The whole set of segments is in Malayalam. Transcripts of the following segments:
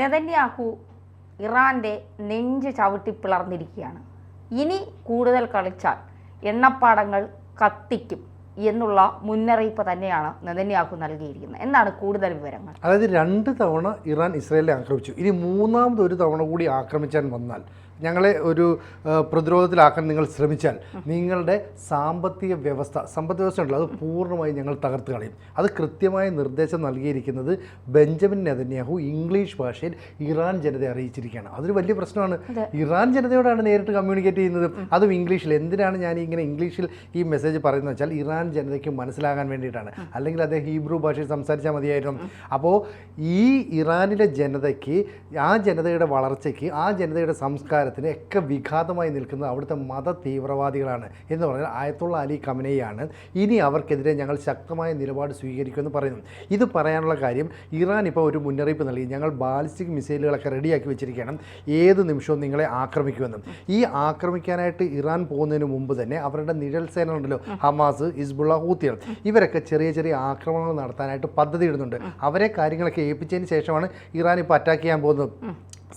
നെതന്യാഹു ഇറാന്റെ നെഞ്ച് ചവിട്ടി പിളർന്നിരിക്കുകയാണ്. ഇനി കൂടുതൽ കളിച്ചാൽ എണ്ണപ്പാടങ്ങൾ കത്തിക്കും എന്നുള്ള മുന്നറിയിപ്പ് തന്നെയാണ് നെതന്യാഹു നൽകിയിരിക്കുന്നത്. എന്നാണ് കൂടുതൽ വിവരങ്ങൾ? അതായത് രണ്ട് തവണ ഇറാൻ ഇസ്രായേലിനെ ആക്രമിച്ചു. ഇനി മൂന്നാമത് ഒരു തവണ കൂടി ആക്രമിച്ചാൽ വന്നാൽ ഞങ്ങളെ ഒരു പ്രതിരോധത്തിലാക്കാൻ നിങ്ങൾ ശ്രമിച്ചാൽ നിങ്ങളുടെ സാമ്പത്തിക വ്യവസ്ഥ സമ്പദ് വ്യവസ്ഥ ഉണ്ടല്ലോ അത് പൂർണമായി ഞങ്ങൾ തകർത്ത് കളയും. അത് കൃത്യമായ നിർദ്ദേശം നൽകിയിരിക്കുന്നത് ബെഞ്ചമിൻ നെതന്യാഹു ഇംഗ്ലീഷ് ഭാഷയിൽ ഇറാൻ ജനതയെ അറിയിച്ചിരിക്കുകയാണ്. അതൊരു വലിയ പ്രശ്നമാണ്. ഇറാൻ ജനതയോടാണ് നേരിട്ട് കമ്മ്യൂണിക്കേറ്റ് ചെയ്യുന്നത്. അതും ഇംഗ്ലീഷിൽ. എന്തിനാണ് ഞാൻ ഇങ്ങനെ ഇംഗ്ലീഷിൽ ഈ മെസ്സേജ് പറയുന്നത് വെച്ചാൽ ഇറാൻ ജനതയ്ക്ക് മനസ്സിലാകാൻ വേണ്ടിയിട്ടാണ്. അല്ലെങ്കിൽ അദ്ദേഹം ഹീബ്രു ഭാഷയിൽ സംസാരിച്ചാൽ മതിയായിരുന്നു. അപ്പോൾ ഈ ഇറാനിലെ ജനതയ്ക്ക് ആ ജനതയുടെ വളർച്ചയ്ക്ക് ആ ജനതയുടെ സംസ്കാരത്തിന് ഒക്കെ വിഘാതമായി നിൽക്കുന്നത് അവിടുത്തെ മത തീവ്രവാദികളാണ് എന്ന് പറഞ്ഞാൽ ആയത്തുള്ള അലി കമനയാണ് ഇനി അവർക്കെതിരെ ഞങ്ങൾ ശക്തമായ നിലപാട് സ്വീകരിക്കുമെന്ന് പറയുന്നു. ഇത് പറയാനുള്ള കാര്യം ഇറാൻ ഇപ്പോൾ ഒരു മുന്നറിയിപ്പ് നൽകി. ഞങ്ങൾ ബാലിസ്റ്റിക് മിസൈലുകളൊക്കെ റെഡിയാക്കി വെച്ചിരിക്കണം ഏത് നിമിഷവും നിങ്ങളെ ആക്രമിക്കുമെന്നും. ഈ ആക്രമിക്കാനായിട്ട് ഇറാൻ പോകുന്നതിന് മുമ്പ് തന്നെ അവരുടെ നിഴൽ സേന ഉണ്ടല്ലോ ഹമാസ് ഹിസ്ബുള്ള ഹൂത്തികൾ. ഇവരൊക്കെ ചെറിയ ചെറിയ ആക്രമണങ്ങൾ നടത്താനായിട്ട് പദ്ധതി ഇടുന്നുണ്ട്. അവരെ കാര്യങ്ങളൊക്കെ ഏൽപ്പിച്ചതിന് ശേഷമാണ് ഇറാൻ ഇപ്പോൾ അറ്റാക്ക് ചെയ്യാൻ പോകുന്നത്.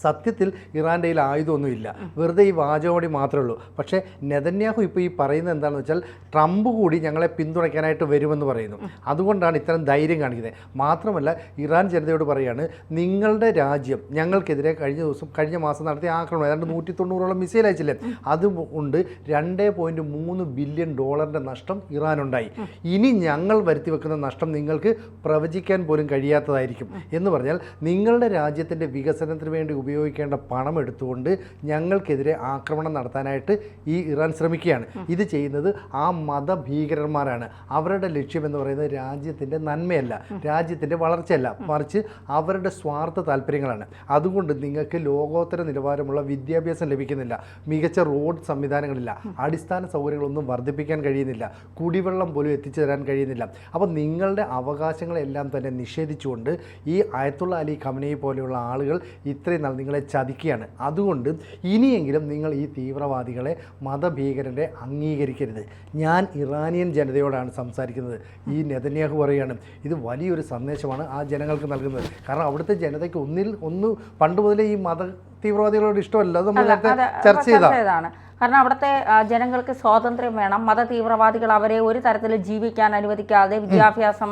സത്യത്തിൽ ഇറാന്റെ കയ്യിൽ ആയുധമൊന്നുമില്ല. വെറുതെ ഈ വാചകോടി മാത്രമേ ഉള്ളൂ. പക്ഷേ നെതന്യാഹു ഇപ്പോൾ ഈ പറയുന്നത് എന്താണെന്ന് വെച്ചാൽ ട്രംപ് കൂടി ഞങ്ങളെ പിന്തുണയ്ക്കാനായിട്ട് വരുമെന്ന് പറയുന്നു. അതുകൊണ്ടാണ് ഇത്തരം ധൈര്യം കാണിക്കുന്നത്. മാത്രമല്ല ഇറാൻ ജനതയോട് പറയാണ് നിങ്ങളുടെ രാജ്യം ഞങ്ങൾക്കെതിരെ കഴിഞ്ഞ ദിവസം കഴിഞ്ഞ മാസം നടത്തിയ ആക്രമണം ഏതാണ്ട് നൂറ്റി തൊണ്ണൂറോളം മിസൈൽ അയച്ചില്ലേ? അതുകൊണ്ട് രണ്ട് പോയിന്റ് മൂന്ന് ബില്യൺ ഡോളറിന്റെ നഷ്ടം ഇറാനുണ്ടായി. ഇനി ഞങ്ങൾ വരുത്തി വെക്കുന്ന നഷ്ടം നിങ്ങൾക്ക് പ്രവചിക്കാൻ പോലും കഴിയാത്തതായിരിക്കും. എന്ന് പറഞ്ഞാൽ നിങ്ങളുടെ രാജ്യത്തിന്റെ വികസനത്തിന് വേണ്ടി ഉപയോഗിക്കേണ്ട പണം എടുത്തുകൊണ്ട് ഞങ്ങൾക്കെതിരെ ആക്രമണം നടത്താനായിട്ട് ഈ ഇറാൻ ശ്രമിക്കുകയാണ്. ഇത് ചെയ്യുന്നത് ആ മതഭീകരന്മാരാണ്. അവരുടെ ലക്ഷ്യമെന്ന് പറയുന്നത് രാജ്യത്തിന്റെ നന്മയല്ല രാജ്യത്തിന്റെ വളർച്ചയല്ല മറിച്ച് അവരുടെ സ്വാർത്ഥ താല്പര്യങ്ങളാണ്. അതുകൊണ്ട് നിങ്ങൾക്ക് ലോകോത്തര നിലവാരമുള്ള വിദ്യാഭ്യാസം ലഭിക്കുന്നില്ല. മികച്ച റോഡ് സംവിധാനങ്ങളില്ല. അടിസ്ഥാന സൗകര്യങ്ങളൊന്നും വർദ്ധിപ്പിക്കാൻ കഴിയുന്നില്ല. കുടിവെള്ളം പോലും എത്തിച്ചു തരാൻ കഴിയുന്നില്ല. അപ്പോൾ നിങ്ങളുടെ അവകാശങ്ങളെല്ലാം തന്നെ നിഷേധിച്ചുകൊണ്ട് ഈ അയത്തുള്ള അലി ഖമനയെ പോലെയുള്ള ആളുകൾ ഇത്രയും നിങ്ങളെ ചതിക്കുകയാണ്. അതുകൊണ്ട് ഇനിയെങ്കിലും നിങ്ങൾ ഈ തീവ്രവാദികളെ മതഭീകരരെ അംഗീകരിക്കരുത്. ഞാൻ ഇറാനിയൻ ജനതയോടാണ് സംസാരിക്കുന്നത്. ഈ നെതന്യാഹു പറയുകയാണ്. ഇത് വലിയൊരു സന്ദേശമാണ് ആ ജനങ്ങൾക്ക് നൽകുന്നത്. കാരണം അവിടുത്തെ ജനതയ്ക്ക് ഒന്നിൽ ഒന്ന് പണ്ട് മുതലേ ഈ മത തീവ്രവാദികളോട് ഇഷ്ടമല്ല. അത് നമ്മൾ നേരത്തെ ചർച്ച ചെയ്താണ് ചെയ്തതാണ് കാരണം അവിടുത്തെ ജനങ്ങൾക്ക് സ്വാതന്ത്ര്യം വേണം. മത തീവ്രവാദികൾ അവരെ ഒരു തരത്തിൽ ജീവിക്കാൻ അനുവദിക്കാതെ വിദ്യാഭ്യാസം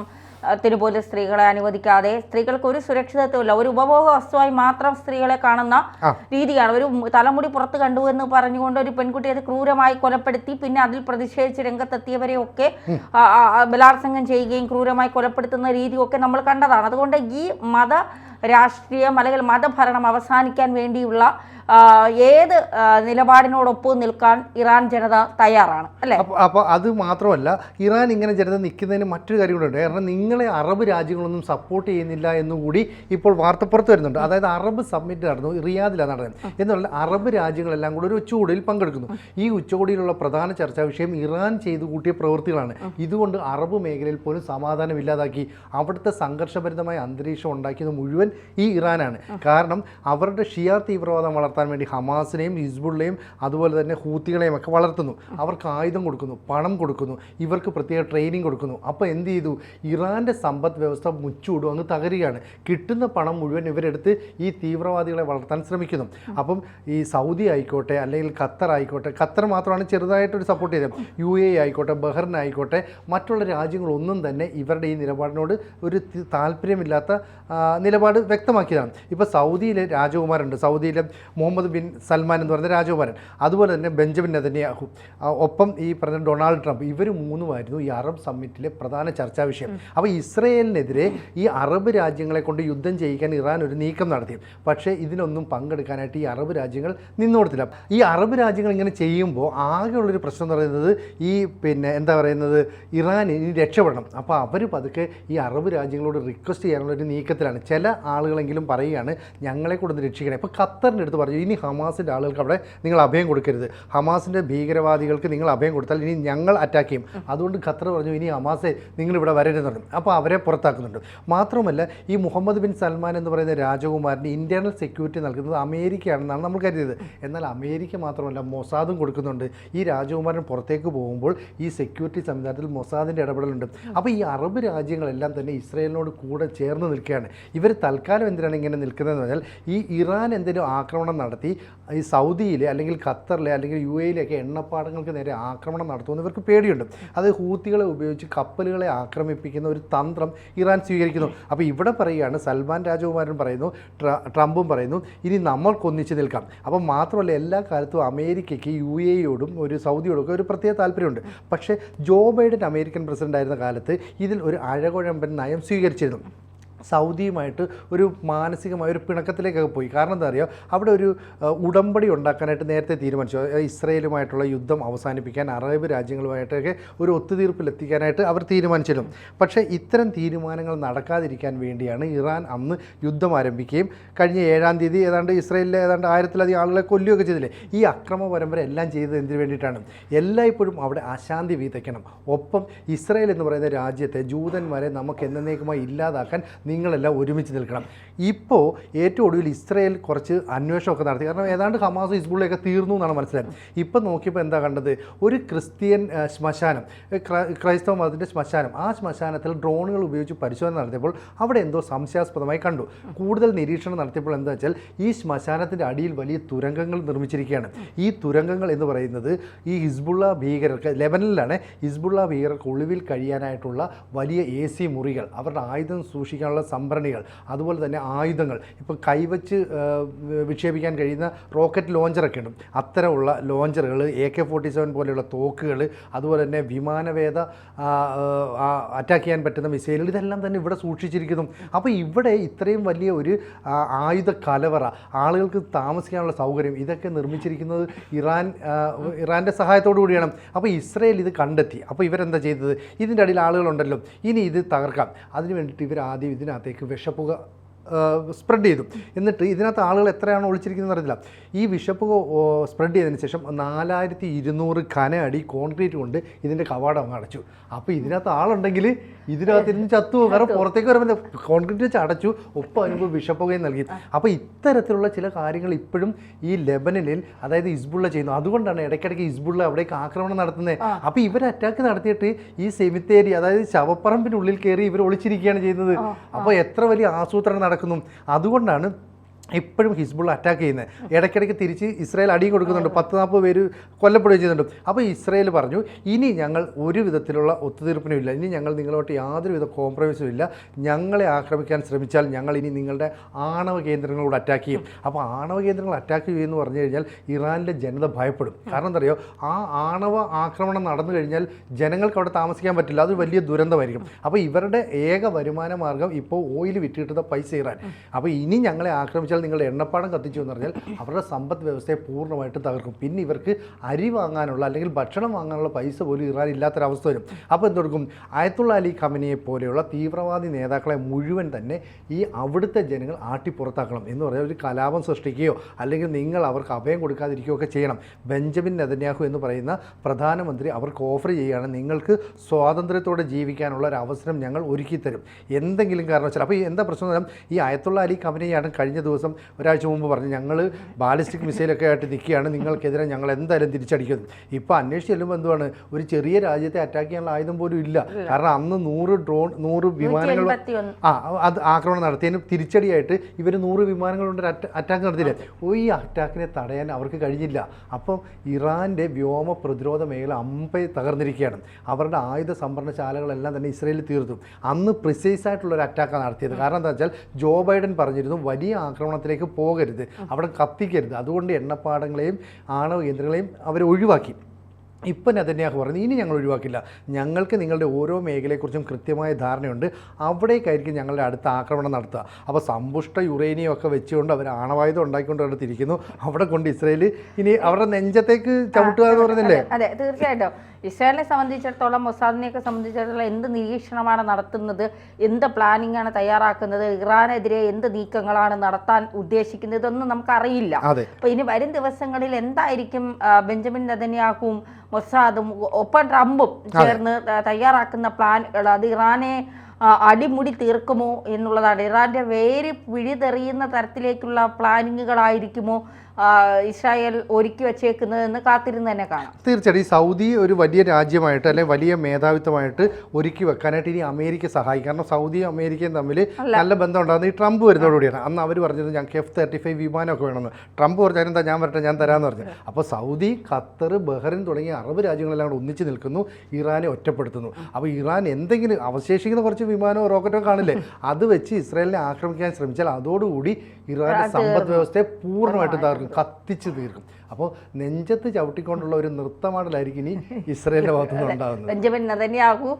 ത്തിന് പോലും സ്ത്രീകളെ അനുവദിക്കാതെ സ്ത്രീകൾക്ക് ഒരു സുരക്ഷിതത്വമില്ല. ഒരു ഉപഭോഗ വസ്തുവായി മാത്രം സ്ത്രീകളെ കാണുന്ന രീതിയാണ്. ഒരു തലമുടി പുറത്ത് കണ്ടു എന്ന് പറഞ്ഞുകൊണ്ട് ഒരു പെൺകുട്ടിയെ അത് ക്രൂരമായി കൊലപ്പെടുത്തി പിന്നെ അതിൽ പ്രതിഷേധിച്ച് രംഗത്തെത്തിയവരെയൊക്കെ ബലാത്സംഗം ചെയ്യുകയും ക്രൂരമായി കൊലപ്പെടുത്തുന്ന രീതിയൊക്കെ നമ്മൾ കണ്ടതാണ്. അതുകൊണ്ട് ഈ മത രാഷ്ട്രീയം അല്ലെങ്കിൽ മതഭരണം അവസാനിക്കാൻ വേണ്ടിയുള്ള ഏത് നിലപാടിനോടൊപ്പം നിൽക്കാൻ ഇറാൻ ജനത തയ്യാറാണ് അല്ലേ? അപ്പോൾ അത് മാത്രമല്ല ഇറാൻ ഇങ്ങനെ ജനത നിൽക്കുന്നതിന് മറ്റൊരു കാര്യം കൂടെ ഉണ്ട് കാരണം നിങ്ങളെ അറബ് രാജ്യങ്ങളൊന്നും സപ്പോർട്ട് ചെയ്യുന്നില്ല എന്നുകൂടി ഇപ്പോൾ വാർത്തപ്പുറത്ത് വരുന്നുണ്ട്. അതായത് അറബ് സമ്മിറ്റ് നടന്നു റിയാദിലാണ് നടന്നത്. എന്നുള്ള അറബ് രാജ്യങ്ങളെല്ലാം കൂടെ ഒരു ഉച്ചകോടിയിൽ പങ്കെടുക്കുന്നു. ഈ ഉച്ചകോടിയിലുള്ള പ്രധാന ചർച്ചാ വിഷയം ഇറാൻ ചെയ്തു കൂട്ടിയ പ്രവൃത്തികളാണ്. ഇതുകൊണ്ട് അറബ് മേഖലയിൽ പോലും സമാധാനം ഇല്ലാതാക്കി. അവിടുത്തെ സംഘർഷഭരിതമായ അന്തരീക്ഷം ഉണ്ടാക്കിയത് മുഴുവൻ ഈ ഇറാനാണ്. കാരണം അവരുടെ ഷിയ തീവ്രവാദം വളർത്താൻ വേണ്ടി ഹമാസിനെയും ഹിസ്ബുള്ളെയും അതുപോലെ തന്നെ ഹൂത്തികളെയും ഒക്കെ വളർത്തുന്നു. അവർക്ക് ആയുധം കൊടുക്കുന്നു പണം കൊടുക്കുന്നു ഇവർക്ക് പ്രത്യേക ട്രെയിനിങ് കൊടുക്കുന്നു. അപ്പോൾ എന്ത് ചെയ്തു? ഇറാന്റെ സമ്പദ് വ്യവസ്ഥ മുച്ചൂടും അങ്ങ് തകരുകയാണ്. കിട്ടുന്ന പണം മുഴുവൻ ഇവരെടുത്ത് ഈ തീവ്രവാദികളെ വളർത്താൻ ശ്രമിക്കുന്നു. അപ്പം ഈ സൗദി ആയിക്കോട്ടെ അല്ലെങ്കിൽ ഖത്തർ ആയിക്കോട്ടെ ഖത്തർ മാത്രമാണ് ചെറുതായിട്ടൊരു സപ്പോർട്ട് ചെയ്തത്. യു എ ആയിക്കോട്ടെ ബഹ്റിൻ ആയിക്കോട്ടെ മറ്റുള്ള രാജ്യങ്ങളൊന്നും തന്നെ ഇവരുടെ ഈ നിലപാടിനോട് ഒരു താല്പര്യമില്ലാത്ത നിലപാട് വ്യക്തമാക്കിയതാണ്. ഇപ്പോൾ സൗദിയിലെ രാജകുമാരുണ്ട് സൗദിയിലെ മുഹമ്മദ് ബിൻ സൽമാൻ എന്ന് പറയുന്ന രാജകുമാരൻ. അതുപോലെ തന്നെ ബെഞ്ചമിൻ നെതന്യാഹു. ഒപ്പം ഈ പറഞ്ഞ ഡൊണാൾഡ് ട്രംപ്. ഇവർ മൂന്നുമായിരുന്നു ഈ അറബ് സമ്മിറ്റിലെ പ്രധാന ചർച്ചാ വിഷയം. അപ്പോൾ ഇസ്രയേലിനെതിരെ ഈ അറബ് രാജ്യങ്ങളെ കൊണ്ട് യുദ്ധം ചെയ്യിക്കാൻ ഇറാൻ ഒരു നീക്കം നടത്തി. പക്ഷേ ഇതിനൊന്നും പങ്കെടുക്കാനായിട്ട് ഈ അറബ് രാജ്യങ്ങൾ നിന്നു കൊടുത്തില്ല. ഈ അറബ് രാജ്യങ്ങൾ ഇങ്ങനെ ചെയ്യുമ്പോൾ ആകെയുള്ളൊരു പ്രശ്നം എന്ന് പറയുന്നത് ഈ പിന്നെ എന്താ പറയുന്നത്? ഇറാൻ ഇനി രക്ഷപ്പെടണം. അപ്പോൾ അവർ പതുക്കെ ഈ അറബ് രാജ്യങ്ങളോട് റിക്വസ്റ്റ് ചെയ്യാനുള്ള ഒരു നീക്കത്തിലാണ്. ചില ആളുകളെങ്കിലും പറയുകയാണ് ഞങ്ങളെ കൊടുത്ത് രക്ഷിക്കണം. ഇപ്പോൾ ഖത്തറിന്റെ അടുത്ത് പറഞ്ഞു ഇനി ഹമാസിന്റെ ആളുകൾക്ക് അവിടെ നിങ്ങൾ അഭയം കൊടുക്കരുത്. ഹമാസിന്റെ ഭീകരവാദികൾക്ക് നിങ്ങൾ അഭയം കൊടുത്താൽ ഇനി ഞങ്ങൾ അറ്റാക്ക് ചെയ്യും. അതുകൊണ്ട് ഖത്തർ പറഞ്ഞു ഇനി ഹമാസെ വരരുതെന്ന് പറഞ്ഞു. അപ്പോൾ അവരെ പുറത്താക്കുന്നുണ്ട്. മാത്രമല്ല ഈ മുഹമ്മദ് ബിൻ സൽമാൻ എന്ന് പറയുന്ന രാജകുമാരന് ഇന്റേർണൽ സെക്യൂരിറ്റി നൽകുന്നത് അമേരിക്കയാണെന്നാണ് നമ്മൾ കരുതിയത്. എന്നാൽ അമേരിക്ക മാത്രമല്ല മൊസാദും കൊടുക്കുന്നുണ്ട്. ഈ രാജകുമാരൻ പുറത്തേക്ക് പോകുമ്പോൾ ഈ സെക്യൂരിറ്റി സംവിധാനത്തിൽ മൊസാദിന്റെ ഇടപെടലുണ്ട്. അപ്പോൾ ഈ അറബ് രാജ്യങ്ങളെല്ലാം തന്നെ ഇസ്രയേലിനോട് കൂടെ ചേർന്ന് നിൽക്കുകയാണ്. ഇവർ തൽക്കാലം തൽക്കാലം എന്തിനാണ് ഇങ്ങനെ നിൽക്കുന്നതെന്ന് പറഞ്ഞാൽ ഈ ഇറാൻ എന്തെങ്കിലും ആക്രമണം നടത്തി ഈ സൗദിയിലെ അല്ലെങ്കിൽ ഖത്തറിലെ അല്ലെങ്കിൽ യു എയിലെയൊക്കെ എണ്ണപ്പാടങ്ങൾക്ക് നേരെ ആക്രമണം നടത്തുമെന്ന് ഇവർക്ക് പേടിയുണ്ട്. അത് ഹൂത്തികളെ ഉപയോഗിച്ച് കപ്പലുകളെ ആക്രമിപ്പിക്കുന്ന ഒരു തന്ത്രം ഇറാൻ സ്വീകരിക്കുന്നു. അപ്പോൾ ഇവിടെ പറയുകയാണ് സൽമാൻ രാജകുമാരൻ പറയുന്നു ട്ര- ട്രംപും പറയുന്നു ഇനി നമ്മൾക്കൊന്നിച്ച് നിൽക്കാം. അപ്പം മാത്രമല്ല എല്ലാ കാലത്തും അമേരിക്കയ്ക്ക് യു എയോടും ഒരു സൗദിയോടും ഒക്കെ ഒരു പ്രത്യേക താല്പര്യമുണ്ട്. പക്ഷേ ജോ ബൈഡൻ അമേരിക്കൻ പ്രസിഡന്റ് ആയിരുന്ന കാലത്ത് ഇതിൽ ഒരു അഴകുഴമ്പൻ നയം സ്വീകരിച്ചിരുന്നു. സൗദിയുമായിട്ട് ഒരു മാനസികമായ ഒരു പിണക്കത്തിലേക്കൊക്കെ പോയി. കാരണം എന്താ പറയുക അവിടെ ഒരു ഉടമ്പടി ഉണ്ടാക്കാനായിട്ട് നേരത്തെ തീരുമാനിച്ചു. ഇസ്രയേലുമായിട്ടുള്ള യുദ്ധം അവസാനിപ്പിക്കാൻ അറബ് രാജ്യങ്ങളുമായിട്ടൊക്കെ ഒരു ഒത്തുതീർപ്പിലെത്തിക്കാനായിട്ട് അവർ തീരുമാനിച്ചിരുന്നു. പക്ഷേ ഇത്തരം തീരുമാനങ്ങൾ നടക്കാതിരിക്കാൻ വേണ്ടിയാണ് ഇറാൻ അന്ന് യുദ്ധം ആരംഭിക്കുകയും കഴിഞ്ഞ ഏഴാം തീയതി ഏതാണ്ട് ഇസ്രയേലിലെ ഏതാണ്ട് ആയിരത്തിലധികം ആളുകളെ കൊല്ലുകയൊക്കെ ചെയ്തില്ലേ? ഈ അക്രമ പരമ്പര എല്ലാം ചെയ്തത് എന്തിനു വേണ്ടിയിട്ടാണ്? എല്ലായ്പ്പോഴും അവിടെ അശാന്തി വിതയ്ക്കണം. ഒപ്പം ഇസ്രയേൽ എന്ന് പറയുന്ന രാജ്യത്തെ ജൂതന്മാരെ നമുക്ക് എന്നേക്കുമായി ഇല്ലാതാക്കാൻ നിങ്ങളെല്ലാം ഒരുമിച്ച് നിൽക്കണം. ഇപ്പോൾ ഏറ്റവും ഒടുവിൽ ഇസ്രയേൽ കുറച്ച് അന്വേഷണമൊക്കെ നടത്തി. കാരണം ഏതാണ്ട് ഹമാസ് ഹിസ്ബുള്ളയൊക്കെ തീർന്നു എന്നാണ് മനസ്സിലായത്. ഇപ്പം നോക്കിയപ്പോൾ എന്താ കണ്ടത്? ഒരു ക്രിസ്ത്യൻ ശ്മശാനം ക്രൈസ്തവ മതത്തിന്റെ ശ്മശാനം. ആ ശ്മശാനത്തിൽ ഡ്രോണുകൾ ഉപയോഗിച്ച് പരിശോധന നടത്തിയപ്പോൾ അവിടെ എന്തോ സംശയാസ്പദമായി കണ്ടു. കൂടുതൽ നിരീക്ഷണം നടത്തിയപ്പോൾ എന്താ വെച്ചാൽ ഈ ശ്മശാനത്തിന്റെ അടിയിൽ വലിയ തുരങ്കങ്ങൾ നിർമ്മിച്ചിരിക്കുകയാണ്. ഈ തുരങ്കങ്ങൾ എന്ന് പറയുന്നത് ഈ ഹിസ്ബുള്ള ഭീകരർക്ക് ലെബനനിലാണ് ഹിസ്ബുള്ള ഭീകരർക്ക് ഒളിവിൽ കഴിയാനായിട്ടുള്ള വലിയ എ സി മുറികൾ. അവരുടെ ആയുധം സൂക്ഷിക്കാനുള്ള സംഭരണികൾ അതുപോലെ തന്നെ ആയുധങ്ങൾ. ഇപ്പോൾ കൈവച്ച് വിക്ഷേപിക്കാൻ കഴിയുന്ന റോക്കറ്റ് ലോഞ്ചറൊക്കെ ഉണ്ട്. അത്തരമുള്ള ലോഞ്ചറുകൾ എ കെ ഫോർട്ടി സെവൻ പോലെയുള്ള തോക്കുകൾ അതുപോലെ തന്നെ വിമാനവേദ അറ്റാക്ക് ചെയ്യാൻ പറ്റുന്ന മിസൈലുകൾ ഇതെല്ലാം തന്നെ ഇവിടെ സൂക്ഷിച്ചിരിക്കുന്നു. അപ്പോൾ ഇവിടെ ഇത്രയും വലിയ ഒരു ആയുധ കലവറ ആളുകൾക്ക് താമസിക്കാനുള്ള സൗകര്യം ഇതൊക്കെ നിർമ്മിച്ചിരിക്കുന്നത് ഇറാൻ ഇറാന്റെ സഹായത്തോടു കൂടിയാണ്. അപ്പോൾ ഇസ്രയേൽ ഇത് കണ്ടെത്തി. അപ്പോൾ ഇവരെന്താ ചെയ്തത്? ഇതിന്റെ അടിയിൽ ആളുകളുണ്ടല്ലോ. ഇനി ഇത് തകർക്കാം. അതിന് വേണ്ടിയിട്ട് ഇവർ ആദ്യം ഇതിനകത്തേക്ക് വിഷപ്പുക സ്പ്രെഡ് ചെയ്തു. എന്നിട്ട് ഇതിനകത്ത് ആളുകൾ എത്രയാണ് ഒളിച്ചിരിക്കുന്നത് അറിയില്ല ഈ വിഷപ്പ് സ്പ്രെഡ് ചെയ്തതിന് ശേഷം നാലായിരത്തി ഇരുന്നൂറ് കനയടി അടി കോൺക്രീറ്റ് കൊണ്ട് ഇതിന്റെ കവാടം അങ്ങ് അടച്ചു. അപ്പോൾ ഇതിനകത്ത് ആളുണ്ടെങ്കിൽ ഇതിനകത്ത് ഇരുന്ന് ചത്തു കാരണം പുറത്തേക്ക് വരുമ്പോൾ കോൺക്രീറ്റ് വെച്ച് അടച്ചു ഒപ്പം അതിനുമ്പോൾ വിഷപ്പുകയും നൽകി. അപ്പോൾ ഇത്തരത്തിലുള്ള ചില കാര്യങ്ങൾ ഇപ്പോഴും ഈ ലെബനനിൽ അതായത് ഇസ്ബുള്ള ചെയ്യുന്നു. അതുകൊണ്ടാണ് ഇടയ്ക്കിടയ്ക്ക് ഇസ്ബുള്ള അവിടേക്ക് ആക്രമണം നടത്തുന്നത്. അപ്പോൾ ഇവർ അറ്റാക്ക് നടത്തിയിട്ട് ഈ സെമിത്തേരി അതായത് ശവപ്പറമ്പിനുള്ളിൽ കയറി ഇവർ ഒളിച്ചിരിക്കുകയാണ് ചെയ്യുന്നത്. അപ്പോൾ എത്ര വലിയ ആസൂത്രണം നടക്കുന്നു. അതുകൊണ്ടാണ് ഇപ്പോഴും ഹിസ്ബുൾ അറ്റാക്ക് ചെയ്യുന്നത് ഇടയ്ക്കിടയ്ക്ക് തിരിച്ച് ഇസ്രായേൽ അടി കൊടുക്കുന്നുണ്ട്. പത്ത് നാൽപ്പത് പേര് കൊല്ലപ്പെടുകയും ചെയ്യുന്നുണ്ട്. അപ്പോൾ ഇസ്രായേൽ പറഞ്ഞു ഇനി ഞങ്ങൾ ഒരു വിധത്തിലുള്ള ഒത്തുതീർപ്പിനും ഇല്ല. ഇനി ഞങ്ങൾ നിങ്ങളോട്ട് യാതൊരുവിധ കോംപ്രമൈസും ഇല്ല. ഞങ്ങളെ ആക്രമിക്കാൻ ശ്രമിച്ചാൽ ഞങ്ങൾ ഇനി നിങ്ങളുടെ ആണവ കേന്ദ്രങ്ങളോട് അറ്റാക്ക് ചെയ്യും. അപ്പോൾ ആണവ കേന്ദ്രങ്ങൾ അറ്റാക്ക് ചെയ്യുമെന്ന് പറഞ്ഞു കഴിഞ്ഞാൽ ഇറാനിലെ ജനത ഭയപ്പെടും. കാരണം എന്താ അറിയോ ആ ആണവ ആക്രമണം നടന്നു കഴിഞ്ഞാൽ ജനങ്ങൾക്ക് അവിടെ താമസിക്കാൻ പറ്റില്ല. അത് വലിയ ദുരന്തമായിരിക്കും. അപ്പോൾ ഇവരുടെ ഏക വരുമാന മാർഗം ഇപ്പോൾ ഓയിൽ വിറ്റ് കിട്ടുന്ന പൈസ ഇറാൻ. അപ്പോൾ ഇനി ഞങ്ങളെ ആക്രമിച്ചാൽ നിങ്ങളുടെ എണ്ണപ്പാടം കത്തിച്ചു എന്ന് പറഞ്ഞാൽ അവരുടെ സമ്പദ് വ്യവസ്ഥയെ പൂർണമായിട്ട് തകർക്കും. പിന്നെ ഇവർക്ക് അരി വാങ്ങാനുള്ള അല്ലെങ്കിൽ ഭക്ഷണം വാങ്ങാനുള്ള പൈസ പോലും ഇറാൻ ഇല്ലാത്തൊരവസ്ഥ വരും. അപ്പോൾ എന്തെടുക്കും ആയത്തുള്ള അലി ഖമനിയെ പോലെയുള്ള തീവ്രവാദി നേതാക്കളെ മുഴുവൻ തന്നെ ഈ അവിടുത്തെ ജനങ്ങൾ ആട്ടിപ്പുറത്താക്കണം എന്ന് പറഞ്ഞാൽ ഒരു കലാപം സൃഷ്ടിക്കുകയോ അല്ലെങ്കിൽ നിങ്ങൾ അവർക്ക് അഭയം കൊടുക്കാതിരിക്കുകയോ ഒക്കെ ചെയ്യണം. ബെഞ്ചമിൻ നെതന്യാഹു എന്ന് പറയുന്ന പ്രധാനമന്ത്രി അവർക്ക് ഓഫർ ചെയ്യുകയാണ്. നിങ്ങൾക്ക് സ്വാതന്ത്ര്യത്തോടെ ജീവിക്കാനുള്ള ഒരു അവസരം ഞങ്ങൾ ഒരുക്കി തരും എന്തെങ്കിലും കാരണവശാൽ അപ്പോൾ എന്താ പ്രശ്നം ഈ അയത്തുള്ള അലി കമ്പനിയാണ് കഴിഞ്ഞ ദിവസം ഒരാഴ്ച മുമ്പ് പറഞ്ഞു ഞങ്ങൾ ബാലിസ്റ്റിക് മിസൈലൊക്കെ ആയിട്ട് നിൽക്കുകയാണ്. നിങ്ങൾക്കെതിരെ ഞങ്ങൾ എന്തായാലും തിരിച്ചടിക്കും ഇപ്പോൾ അന്വേഷിച്ച് ചെല്ലുമ്പോൾ എന്തുവാണ്? ഒരു ചെറിയ രാജ്യത്തെ അറ്റാക്ക് ചെയ്യാനുള്ള ആയുധം പോലും ഇല്ല. കാരണം അന്ന് നൂറ് ഡ്രോൺ നൂറ് വിമാനങ്ങൾ ആ അത് ആക്രമണം നടത്തിയതിന് തിരിച്ചടിയായിട്ട് ഇവർ നൂറ് വിമാനങ്ങൾ കൊണ്ട് അറ്റാക്ക് നടത്തിയില്ലേ? ഓ ഈ അറ്റാക്കിനെ തടയാൻ അവർക്ക് കഴിഞ്ഞില്ല. അപ്പം ഇറാന്റെ വ്യോമ പ്രതിരോധ മേഖല അമ്പെ തകർന്നിരിക്കുകയാണ്. അവരുടെ ആയുധ സംഭരണശാലകളെല്ലാം തന്നെ ഇസ്രയേലിൽ തീർത്തു. അന്ന് പ്രിസൈസ് ആയിട്ടുള്ള ഒരു അറ്റാക്കാണ് നടത്തിയത്. കാരണം എന്താ വെച്ചാൽ ജോ ബൈഡൻ പറഞ്ഞിരുന്നു വലിയ ആക്രമണത്തിലേക്ക് പോകരുത്. അവിടെ കത്തിക്കരുത്. അതുകൊണ്ട് എണ്ണപ്പാടങ്ങളെയും ആണവ കേന്ദ്രങ്ങളെയും അവർ ഒഴിവാക്കി. ഇപ്പം നെതന്യാഹു പറഞ്ഞു ഇനി ഞങ്ങൾ ഒഴിവാക്കില്ല. ഞങ്ങൾക്ക് നിങ്ങളുടെ ഓരോ മേഖലയെക്കുറിച്ചും കൃത്യമായ ധാരണയുണ്ട്. അവിടേക്കായിരിക്കും ഞങ്ങളുടെ അടുത്ത ആക്രമണം നടത്തുക. അപ്പോൾ സമ്പുഷ്ട യുറേനിയം ഒക്കെ വെച്ചുകൊണ്ട് അവർ ആണവായുധം ഉണ്ടാക്കിക്കൊണ്ട് അവിടെ തിരിക്കുന്നു. അവിടെ കൊണ്ട് ഇസ്രയേൽ ഇനി അവരുടെ നെഞ്ചത്തേക്ക് ചവിട്ടുക എന്ന് പറയുന്നില്ലേ അതെ തീർച്ചയായിട്ടും. ഇസ്രായേലിനെ സംബന്ധിച്ചിടത്തോളം മൊസാദിനെയൊക്കെ സംബന്ധിച്ചിടത്തോളം എന്ത് നിരീക്ഷണമാണ് നടത്തുന്നത്? എന്ത് പ്ലാനിംഗ് ആണ് തയ്യാറാക്കുന്നത്? ഇറാനെതിരെ എന്ത് നീക്കങ്ങളാണ് നടത്താൻ ഉദ്ദേശിക്കുന്നത് ഇതൊന്നും നമുക്കറിയില്ല അപ്പൊ ഇനി വരും ദിവസങ്ങളിൽ എന്തായിരിക്കും ബെഞ്ചമിൻ നെതന്യാഹുവും മൊസാദും ഒപ്പം ട്രംപും ചേർന്ന് തയ്യാറാക്കുന്ന പ്ലാനുകൾ അത് ഇറാനെ അടിമുടി തീർക്കുമോ എന്നുള്ളതാണ്. ഇറാന്റെ വേര് പിഴുതെറിയുന്ന തരത്തിലേക്കുള്ള പ്ലാനിങ്ങുകളായിരിക്കുമോ ഇസ്രായേൽ ഒരുക്കി വെച്ചേക്കുന്നതെന്ന് കാത്തിരുന്ന് തന്നെ കാണാം. തീർച്ചയായിട്ടും ഈ സൗദി ഒരു വലിയ രാജ്യമായിട്ട് അല്ലെങ്കിൽ വലിയ മേധാവിത്വമായിട്ട് ഒരുക്കി വെക്കാനായിട്ട് ഇനി അമേരിക്ക സഹായിക്കും. കാരണം സൗദിയും അമേരിക്കയും തമ്മിൽ നല്ല ബന്ധം ഉണ്ടാകുന്നത് ഈ ട്രംപ് വരുന്നതോടുകൂടിയാണ്. അന്ന് അവർ പറഞ്ഞത് ഞങ്ങൾക്ക് എഫ് തേർട്ടി ഫൈവ് വിമാനമൊക്കെ വേണമെന്ന്. ട്രംപ് പറഞ്ഞാൽ എന്താ? ഞാൻ വരട്ടെ ഞാൻ തരാമെന്ന് പറഞ്ഞു. അപ്പോൾ സൗദി ഖത്തർ ബഹ്റിൻ തുടങ്ങിയ അറബ് രാജ്യങ്ങളെല്ലാം കൂടെ ഒന്നിച്ച് നിൽക്കുന്നു ഇറാനെ ഒറ്റപ്പെടുത്തുന്നു. അപ്പോൾ ഇറാൻ എന്തെങ്കിലും അവശേഷിക്കുന്ന കുറച്ച് വിമാനമോ റോക്കറ്റോ കാണില്ലേ? അത് വെച്ച് ഇസ്രായേലിനെ ആക്രമിക്കാൻ ശ്രമിച്ചാൽ അതോടുകൂടി ഇറാന്റെ സമ്പദ് വ്യവസ്ഥയെ പൂർണമായിട്ട് തകർക്കും. കത്തിച്ച് തീർക്കും. അപ്പോൾ നെഞ്ചത്ത് ചവിട്ടിക്കൊണ്ടുള്ള ഒരു നൃത്തമാടലായിരിക്കും ഇനി ഇസ്രയേലിന്റെ ഭാഗത്തു നിന്ന് ഉണ്ടാകുന്നത്. ബെഞ്ചമിൻ നെതന്യാഹു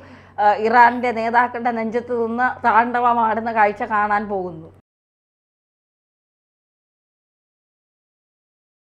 ഇറാന്റെ നേതാക്കളുടെ നെഞ്ചത്ത് നിന്ന് താണ്ഡവമാടുന്ന കാഴ്ച കാണാൻ പോകുന്നു.